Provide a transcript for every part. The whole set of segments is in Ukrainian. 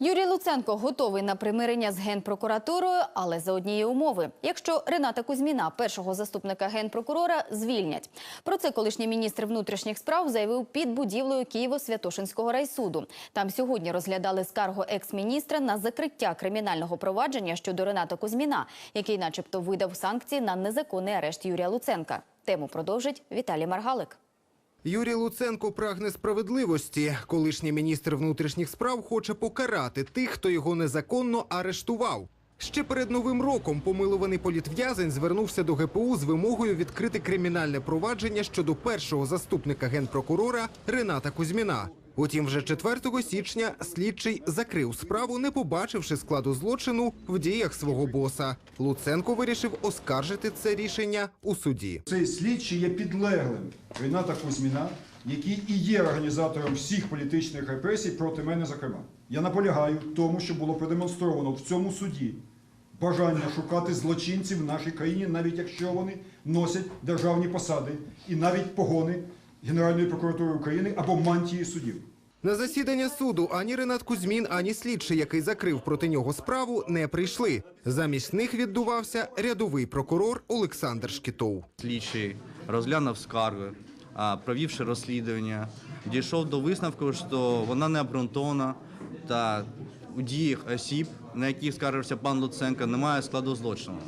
Юрій Луценко готовий на примирення з генпрокуратурою, але за однієї умови, якщо Рената Кузьміна, першого заступника генпрокурора, звільнять. Про це колишній міністр внутрішніх справ заявив під будівлею Києво-Святошинського райсуду. Там сьогодні розглядали скаргу екс-міністра на закриття кримінального провадження щодо Рената Кузьміна, який, начебто, видав санкції на незаконний арешт Юрія Луценка. Тему продовжить Віталій Маргалик. Юрій Луценко прагне справедливості. Колишній міністр внутрішніх справ хоче покарати тих, хто його незаконно арештував. Ще перед новим роком помилуваний політв'язень звернувся до ГПУ з вимогою відкрити кримінальне провадження щодо першого заступника генпрокурора Рената Кузьміна. Утім, вже 4 січня слідчий закрив справу, не побачивши складу злочину в діях свого боса. Луценко вирішив оскаржити це рішення у суді. Цей слідчий є підлеглим Рената Кузьміна, який і є організатором всіх політичних репресій проти мене, зокрема. Я наполягаю тому, що було продемонстровано в цьому суді бажання шукати злочинців в нашій країні, навіть якщо вони носять державні посади і навіть погони Генеральної прокуратури України або мантії судів. На засідання суду ані Ренат Кузьмін, ані слідчий, який закрив проти нього справу, не прийшли. Замість них віддувався рядовий прокурор Олександр Шкітов. Слідчий розглянув скарги, провівши розслідування, дійшов до висновку, що вона не обґрунтована та у діях осіб, на яких скаржився пан Луценко, немає складу злочину.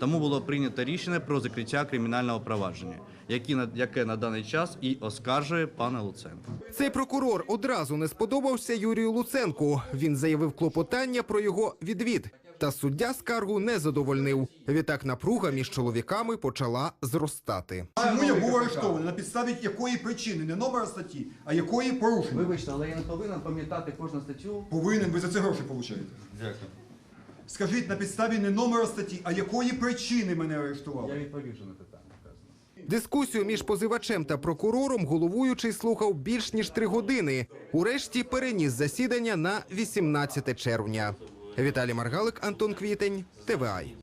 Тому було прийнято рішення про закриття кримінального провадження, яке на, яке на даний час і оскаржує пана Луценка. Цей прокурор одразу не сподобався Юрію Луценку. Він заявив клопотання про його відвід. Та суддя скаргу не задовольнив. Відтак напруга між чоловіками почала зростати. Чому я був арештований? На підставі якої причини? Не номера статті, а якої порушення? Вибачте, але я не повинен пам'ятати кожну статтю. Повинен, ви за це гроші получаєте. Дякую. Скажіть на підставі не номера статті, а якої причини мене арештували? Я відповів вже на питання. Дискусію між позивачем та прокурором головуючий слухав більш ніж три години. Урешті переніс засідання на 18 червня. Віталій Маргалик, Антон Квітень, ТВАЙ.